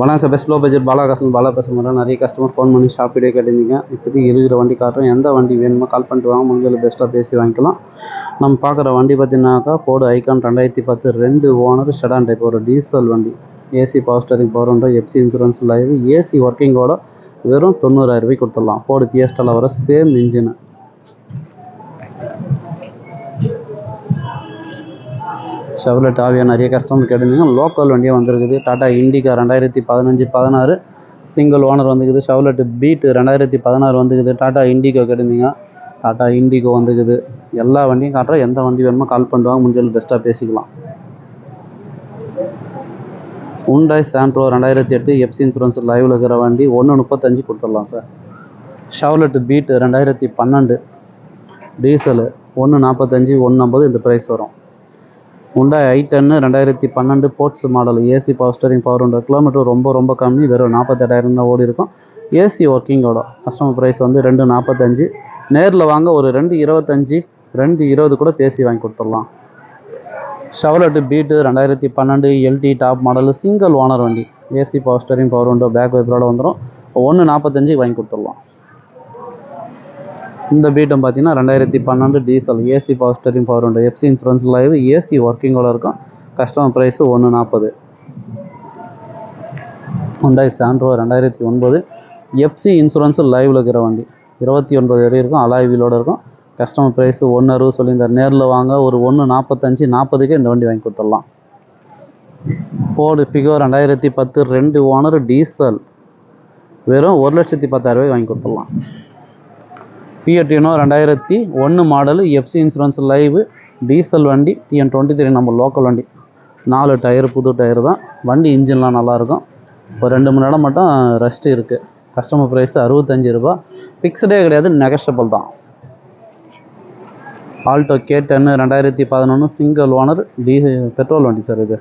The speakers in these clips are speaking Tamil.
வணக்கம் sir. Best low budget Bala customer Bala பேசுகிறேன் நிறைய கஸ்டமர் ஃபோன் பண்ணி ஷாப் வீடியோ கேட்டிருந்தீங்க. இப்போதைக்கு இருக்கிற வண்டி காட்டுறோம். எந்த வண்டி வேணுமோ கால் பண்ணிட்டு வாங்க. முடிஞ்சளவு பெஸ்ட்டாக பேசி வாங்கிக்கலாம். நம்ம பார்க்குற வண்டி பார்த்தீங்கன்னாக்கா போடு ஐகான் ரெண்டாயிரத்தி பத்து ரெண்டு ஓனர் ஷெடான் டைப் ஒரு டீசல் வண்டி. ஏசி பவர் ஸ்டேரிங் பவர் ஒன்றா எஃப்சி இன்சூரன்ஸ் லைவ் ஏசி ஒர்க்கிங்கோட வெறும் தொண்ணூறாயிரம் ரூபாய் கொடுத்துடலாம். போடு பிஎஸ்டில் வர சேம் இன்ஜினு செவலட் ஆவியா நிறைய கஸ்டமர் கேட்டிருந்தீங்க. லோக்கல் வண்டியாக வந்திருக்குது. டாடா இண்டிகா ரெண்டாயிரத்தி பதினஞ்சு பதினாறு. சிங்கிள் ஓனர் வந்துக்குது செவலட் பீட்டு ரெண்டாயிரத்தி பதினாறு வந்துக்குது டாடா இண்டிகோ கேட்டிருந்தீங்க. டாடா இண்டிகோ வந்துக்குது எல்லா வண்டியும் காட்டுறோம். எந்த வண்டி வேணுமோ கால் பண்ணுவாங்க முடிஞ்சளவு பெஸ்ட்டாக பேசிக்கலாம். உண்டாய் சாண்ட்ரோ ரெண்டாயிரத்தி எட்டு எஃப்சி இன்சூரன்ஸ் லைவில் இருக்கிற வண்டி ஒன்று முப்பத்தஞ்சு கொடுத்துடலாம் சார் ஷவ்லெட் பீட்டு ரெண்டாயிரத்தி பன்னெண்டு. டீசலு ஒன்று நாற்பத்தஞ்சு ஒன்று ஐம்பது இந்த ப்ரைஸ் வரும். உண்டாய் ஐ டென்னு ரெண்டாயிரத்தி பன்னெண்டு sports model AC power steering power hundred kilometre ரொம்ப ரொம்ப கம்மி. வெறும் நாற்பத்தெட்டாயிரம் தான் ஓடி இருக்கும். ஏசி ஒர்க்கிங்கோட கஸ்டமர் ப்ரைஸ் வந்து ரெண்டு நாற்பத்தஞ்சு. நேரில் வாங்க ஒரு ரெண்டு இருபத்தஞ்சி ரெண்டு இருபது கூட பேசி வாங்கி கொடுத்துடலாம். ஷவலட்டு பீட்டு ரெண்டாயிரத்தி பன்னெண்டு LT top model single owner வண்டி. AC power steering power window back வைப்பரோட வந்துடும் ஒன்று நாற்பத்தஞ்சுக்கு வாங்கி கொடுத்துடலாம். இந்த பீட்டம் பார்த்தீங்கன்னா ரெண்டாயிரத்தி பன்னெண்டு diesel AC power steering power உண்டு. எஃப்சி இன்சூரன்ஸ் லைவ் ஏசி ஒர்க்கிங்கோட இருக்கும். கஸ்டமர் ப்ரைஸு ஒன்று நாற்பது ஹுண்டாய் சாண்ட்ரோ ரெண்டாயிரத்தி ஒன்பது. எஃப்சி இன்சூரன்ஸு லைவில் இருக்கிற வண்டி. இருபத்தி ஒன்பது வரை இருக்கும் அலாய் இருக்கும். கஸ்டமர் ப்ரைஸு ஒன்று அறுபது சொல்லியிருந்தார். நேரில் வாங்க ஒரு ஒன்று நாற்பத்தஞ்சு நாற்பதுக்கே இந்த வண்டி வாங்கி கொடுத்துடலாம். போடு பிகோ ரெண்டாயிரத்தி பத்து ரெண்டு ஓனர் டீசல் வெறும் ஒரு லட்சத்தி பத்தாயிரம் வாங்கி கொடுத்துடலாம். பிஎட்டினோ ரெண்டாயிரத்தி ஒன்று model FC insurance live diesel வண்டி டிஎன் டுவெண்ட்டி த்ரீ நம்ம லோக்கல் வண்டி. நாலு டயர் புது டயர் தான். வண்டி இன்ஜின்லாம் நல்லாயிருக்கும். ஒரு ரெண்டு மணி நேரம் மட்டும் ரெஸ்ட் இருக்குது கஸ்டமர் ப்ரைஸ் அறுபத்தஞ்சி ரூபா. ஃபிக்ஸ்டே கிடையாது நெகஸ்டபிள் தான். ஆல்டோ கே டென்னு ரெண்டாயிரத்தி பதினொன்று சிங்கிள் ஓனர் டீ பெட்ரோல் வண்டி சார் இது.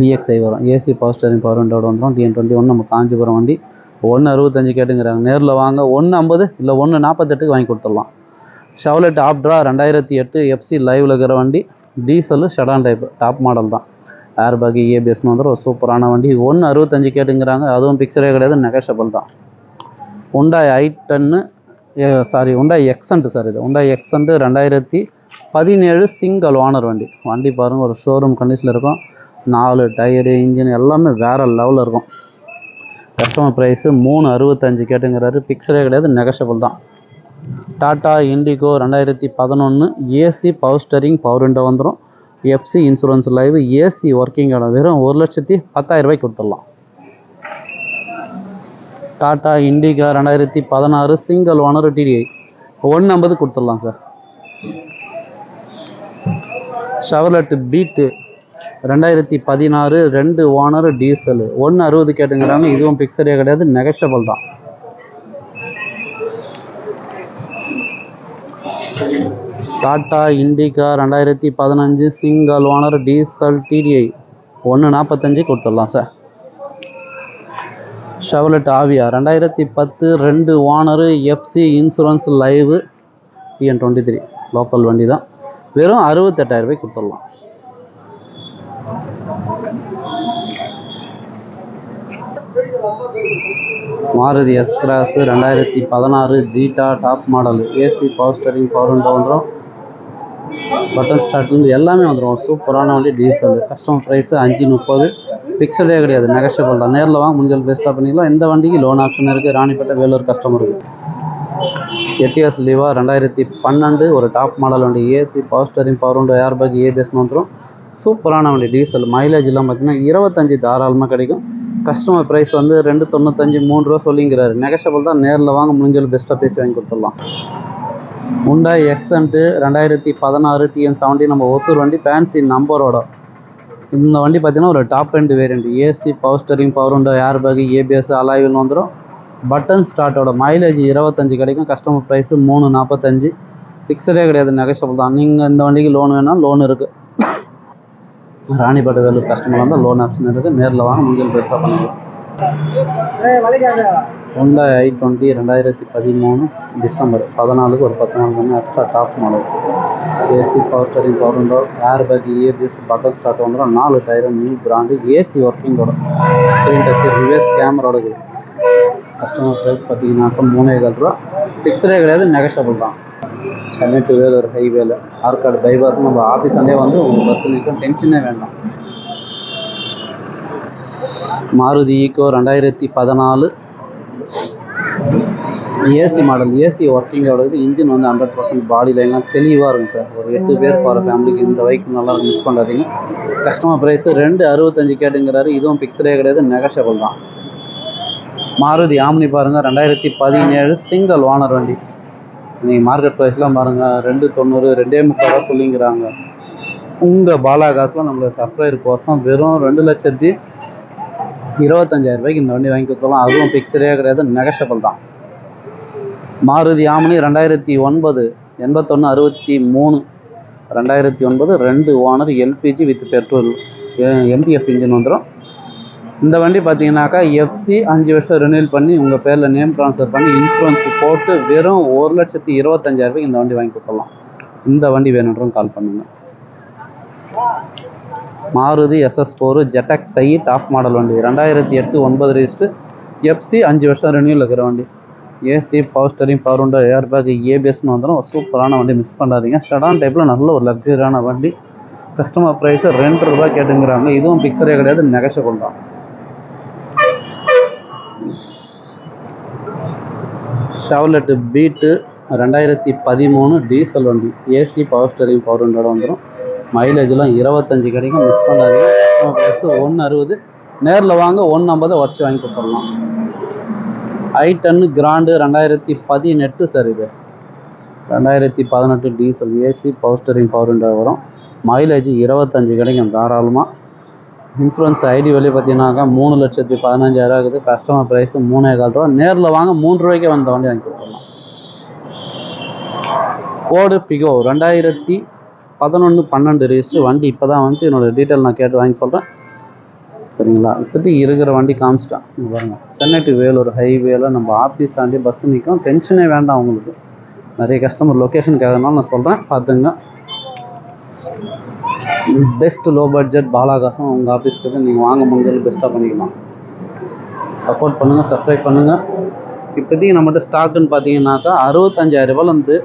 விஎக்ஸ்ஐ வரும். ஏசி பவர் ஸ்டேரிங் பவர் விண்டோட வந்துடும் டிஎன் டுவெண்ட்டி ஒன் நம்ம காஞ்சிபுரம் வண்டி. ஒன்று அறுபத்தஞ்சு கேட்டுங்கிறாங்க. நேரில் வாங்க. ஒன்று ஐம்பது இல்லை ஒன்று நாற்பத்தெட்டுக்கு வாங்கி கொடுத்துடலாம். ஷவலெட் ஆப்ட்ரா ரெண்டாயிரத்தி எட்டு எஃப்சி லைவில் இருக்கிற வண்டி. Diesel sedan type top model தான். ஏர் பேக் ஏபிஎஸ்னு வந்துடும் ஒரு சூப்பரான வண்டி. ஒன்று அறுபத்தஞ்சு கேட்டுங்கிறாங்க. அதுவும் பிக்சரே கிடையாது நெகஷபிள் தான். உண்டாய் ஐ டென்னு சாரி உண்டாய் எக்ஸன்ட்டு சார் இது. உண்டாய் எக்ஸன்ட்டு ரெண்டாயிரத்தி பதினேழு சிங்கிள் ஓனர் வண்டி. வண்டி பாருங்கள் ஒரு ஷோரூம் கண்டிஷனில் இருக்கும். நாலு டயரு இன்ஜின் எல்லாமே வேறு லெவலில் இருக்கும். கஸ்டமர் ப்ரைஸு மூணு அறுபத்தஞ்சு கேட்டுங்கிறாரு. பிக்சரே கிடையாது நெகஷபிள் தான். டாட்டா இண்டிகோ ரெண்டாயிரத்தி பதினொன்று AC power steering power window வந்துடும் FC insurance live AC working வெறும் ஒரு லட்சத்தி பத்தாயிரம் ரூபாய்க்கு கொடுத்துடலாம். டாட்டா இண்டிகா ரெண்டாயிரத்தி பதினாறு சிங்கிள் ஓனர் டிடிஐ ஒன்று ஐம்பது கொடுத்துடலாம் சார் ஷவர்லெட் பீட்டு ரெண்டாயிரத்தி பதினாறு ரெண்டு ஓனர் டீசல். ஒன்று அறுபது கேட்டுங்கிறாங்க இதுவும் பிக்சரே கிடையாது நெகஷபிள் தான். டாட்டா இண்டிகா ரெண்டாயிரத்தி பதினஞ்சு சிங்கிள் ஓனர் டீசல் டிடிஐ ஒன்று நாற்பத்தஞ்சு கொடுத்துடலாம் சார். ஷவலட் ஆவியா ரெண்டாயிரத்தி பத்து ரெண்டு owner FC insurance live TN twenty three local வண்டி தான். வெறும் அறுபத்தெட்டாயிரம் ரூபாய் கொடுத்துடலாம். மாருதி எஸ் கிராஸ் ரெண்டாயிரத்தி பதினாறு Zeta top model AC power steering power window வந்துடும் பட்டன் ஸ்டார்ட்லேருந்து எல்லாமே வந்துடும் சூப்பரான வண்டி டீசல் கஸ்டமர் ப்ரைஸு அஞ்சு முப்பது. பிக்சலே கிடையாது. நெகஷபிள் தான். நேரில் வாங்க முடிஞ்சல் பெஸ்ட்டாக பண்ணிக்கலாம். இந்த வண்டிக்கு லோன் ஆப்ஷன் இருக்குது ராணிப்பேட்டை வேலூர் கஸ்டமருக்கு எட்டிஎஸ் லிவா ரெண்டாயிரத்தி பன்னெண்டு. ஒரு டாப் மாடல் வண்டி. AC power steering power window air bag ஏபிஎஸ்னு வந்துடும் சூப்பரான வண்டி டீசல் மைலேஜ் பார்த்தீங்கன்னா இருபத்தஞ்சி தாராளமாக கிடைக்கும். கஸ்டமர் ப்ரைஸ் வந்து ரெண்டு தொண்ணூத்தஞ்சு மூணு ரூபா சொல்லிங்கிறாரு. நெகஷபிள் தான் நேரில் வாங்க முடிஞ்சல் பெஸ்ட்டாக பேசி வாங்கி கொடுத்துடலாம். உண்டாய் எக்ஸன்ட்டு ரெண்டாயிரத்தி பதினாறு டிஎன் செவன்ட்டி நம்ம ஒசூர் வண்டி ஃபேன்சி நம்பரோட இந்த வண்டி பார்த்தீங்கன்னா ஒரு டாப் ரெண்டு variant AC power steering power window air bag ABS அலாய்வில் வந்துடும் பட்டன் ஸ்டார்ட்டோட மைலேஜ் இருபத்தஞ்சி கிடைக்கும். கஸ்டமர் ப்ரைஸு மூணு நாற்பத்தஞ்சு ஃபிக்ஸடே கிடையாது நெகஷபிள் தான். நீங்கள் இந்த வண்டிக்கு லோன் வேணால் லோன் இருக்குது ராணிப்பேட்டை வேலூர் கஸ்டமர் வந்தால் லோன் ஆப்ஷன் இருக்குது நேரில் வாங்க முடிஞ்சல் பெஸ்ட்டாக பண்ணிக்கலாம் ஹோண்டா ஐ டுவெண்ட்டி ரெண்டாயிரத்தி பதிமூணு டிசம்பர் பதினாலுக்கு ஒரு பத்து நாள் கம்மி extra top model AC power steering power window air bag ABS button start வந்துடும் நாலு டயரும் நியூ பிராண்டு ஏசி ஒர்க்கிங்கோட ஸ்க்ரீன் டச் கேமரோட இருக்குது கஸ்டமர் ப்ரைஸ் பார்த்தீங்கன்னாக்கா மூணே கால் ரூபா. ஃபிக்ஸ்டே கிடையாது நெகஷபிள் தான். சென்னை டு வேலூர் ஹைவேல ஆற்காடு பைபாஸ் நம்ம ஆஃபீஸ் அண்டே வந்து உங்கள் பஸ் நிற்கும். டென்ஷனே வேண்டாம். மாருதி ஈக்கோ ரெண்டாயிரத்தி பதினாலு. ஏசி மாடல் ஏசி ஒர்க்கிங்கோட இது இன்ஜின் வந்து ஹண்ட்ரட் பர்சன்ட் பாடி லைன்லாம் தெளிவாக இருக்கும் சார். ஒரு எட்டு பேர் போகிற ஃபேமிலிக்கு இந்த பைக் நல்லா இருக்கும். மிஸ் பண்ணாதீங்க. கஸ்டமர் ப்ரைஸ் ரெண்டு அறுபத்தஞ்சு கேட்டுங்கிறாரு. இதுவும் பிக்சரே கிடையாது. நெகஷபிள் தான். மாருதி ஆம்னி பாருங்கள் ரெண்டாயிரத்தி பதினேழு சிங்கிள் ஓனர் வண்டி. நீங்கள் மார்க்கெட் ப்ரைஸ்லாம் பாருங்கள் ரெண்டு தொண்ணூறு ரெண்டே முக்கால் சொல்லிங்கிறாங்க. உங்கள் பாலாகாசில் நம்மளோட சப்ளையர் கோசம் வெறும் ரெண்டு லட்சத்தி இருபத்தஞ்சாயிரம் ரூபாய்க்கு இந்த வண்டி வாங்கி கொடுத்தலாம் அதுவும் பிக்சரே கிடையாது நெகஷபிள் தான். மாருதி ஆமனி ரெண்டாயிரத்தி ஒன்பது எண்பத்தொன்று அறுபத்தி மூணு ரெண்டாயிரத்தி ஒன்பது ரெண்டு owner LPG with petrol MPF engine வந்துடும் இந்த வண்டி பார்த்தீங்கன்னாக்கா எஃப்சி அஞ்சு வருஷம் ரினியூல் பண்ணி உங்கள் பேரில் நேம் ட்ரான்ஸ்ஃபர் பண்ணி இன்சூரன்ஸ் போட்டு வெறும் ஒரு லட்சத்தி இருபத்தஞ்சாயிரரூபாய்க்கு இந்த வண்டி வாங்கி கொடுத்துடலாம். இந்த வண்டி வேணுன்றவும் கால் பண்ணுங்கள் மாருதி எஸ்எஸ் ஃபோரு ஜெட்டக் ஐ டாப் மாடல் வண்டி. ரெண்டாயிரத்தி எட்டு ஒன்பது ரிஜிஸ்ட்டு எஃப்சி அஞ்சு வருஷம் ரினியூல் இருக்கிற வண்டி. AC power steering power window air bag ஏபிஎஸ்னு வந்துடும் ஒரு சூப்பரான வண்டி மிஸ் பண்ணாதீங்க. ஷடான் டைப்பில் நல்ல ஒரு லக்ஸரியான வண்டி. கஸ்டமர் ப்ரைஸு ரெண்டு ரூபாய் கேட்டுங்கிறாங்க. இதுவும் பிக்சரே கிடையாது நெகஷபிள் தான் ஷவர்லெட்டு பீட்டு ரெண்டாயிரத்தி பதிமூணு டீசல் வண்டி. ஏசி பவர் ஸ்டரிங் பவர் விண்டோட வந்துடும் மைலேஜ்லாம் இருபத்தஞ்சி கிடைக்கும். மிஸ் பண்ணாதீங்க. கஸ்டமர் ப்ரைஸு ஒன்று அறுபது நேரில் வாங்க ஒன்று ஐம்பதை உடச்சி வாங்கி கொடுத்துடலாம். ஐ டென்னு கிராண்டு ரெண்டாயிரத்தி பதினெட்டு சார் இது. ரெண்டாயிரத்தி பதினெட்டு diesel AC power steering power window வரும். மைலேஜ் இருபத்தஞ்சி கிடைக்கும் தாராளமாக இன்சூரன்ஸ் ஐடி வெளியே பார்த்தீங்கன்னாக்கா மூணு லட்சத்தி பதினஞ்சாயிரம் இருக்குது கஸ்டமர் ப்ரைஸ் மூணே கால் ரூபா. நேரில் வாங்க மூன்று ரூபாய்க்கு வந்த வண்டி வாங்கி கொடுத்துடலாம் கோடு பிகோ ரெண்டாயிரத்தி பதினொன்று பன்னெண்டு ரிஜிஸ்டர் வண்டி இப்போ தான் வந்துச்சு. என்னோடய டீட்டெயில் நான் கேட்டு வாங்கி சொல்கிறேன் சரிங்களா? இப்போதைக்கு இருக்கிற வண்டி காமிச்சிட்டேன் பாருங்க. சென்னை டு வேலூர் ஹைவேல நம்ம ஆஃபீஸ் தாண்டி பஸ் நிற்கும் டென்ஷனே வேண்டாம் உங்களுக்கு. நிறைய கஸ்டமர் லொக்கேஷன் கேட்கறதுனால நான் சொல்கிறேன் பார்த்துங்க. பெஸ்ட் லோ பட்ஜெட் பாலாகாசம் உங்கள் ஆஃபீஸ்க்கு நீங்கள் வாங்க முடிஞ்சது பெஸ்ட்டாக பண்ணிக்கலாம். சப்போர்ட் பண்ணுங்கள் சப்ஸ்கிரைப் பண்ணுங்கள் இப்போதைக்கு நம்மகிட்ட ஸ்டாக்குன்னு பார்த்தீங்கன்னாக்கா அறுபத்தஞ்சாயிரரூபாலேருந்து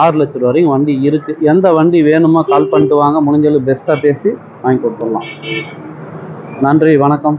ஆறு லட்ச ரூபா வரைக்கும் வண்டி இருக்குது எந்த வண்டி வேணுமோ கால் பண்ணிட்டு வாங்க. முடிஞ்சளவு பெஸ்ட்டாக பேசி வாங்கி கொடுத்துடலாம். நன்றி வணக்கம்.